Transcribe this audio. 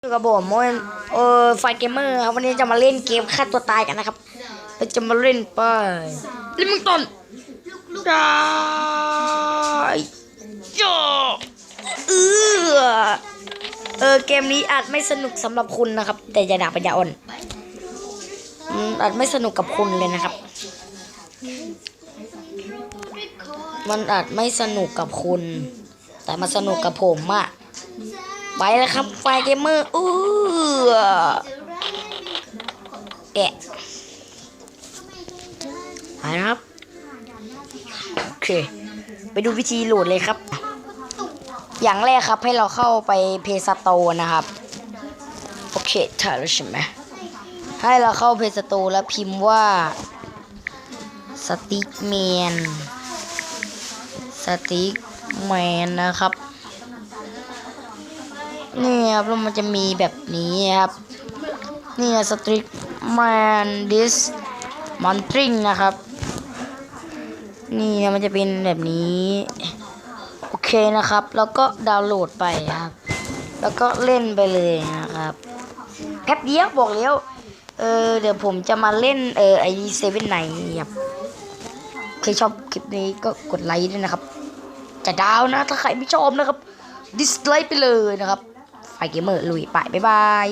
กับผมโมนเออไฟเกมเมอร์ครับวันนี้จะมาเล่นเกมฆ่าตัวตายกันนะครับเราจะมาเล่นไปลิมิงตันได้จ้าเออเออเกมนี้อาจไม่สนุกสำหรับคุณนะครับ แต่อย่าด่าปัญญาอ่อนอาจไม่สนุกกับคุณเลยนะครับ มันอาจไม่สนุกกับคุณ แต่มาสนุกกับผมอะ ไปแล้วครับไฟเกมเมอร์อู้แกะไปนะครับ โอเค ไปดูวิธีโหลดเลยครับ อย่างแรกครับให้เราเข้าไปเพสโตนะครับ โอเคถ่ายแล้วใช่ไหมให้เราเข้าเพสโตแล้วพิมพ์ว่าสติ๊กแมนสติ๊กแมนนะครับ ครับแล้วมันจะมีแบบนี้ครับนี่สติ๊กแมนดิสมอนทริงนะครับ นี่นะมันจะเป็นแบบนี้ โอเคนะครับ แล้วก็ดาวน์โหลดไปครับ แล้วก็เล่นไปเลยนะครับแป๊บเดียวบอกแล้วเออเดี๋ยวผมจะมาเล่นเออไอเซเว่นไหนครับใครชอบคลิปนี้ก็กดไลค์ด้วยนะครับ จะดาวนะถ้าใครไม่ชอบนะครับดิสไลค์ไปเลยนะครับ ไปเกมเมอร์ลุยไปบ๊ายบาย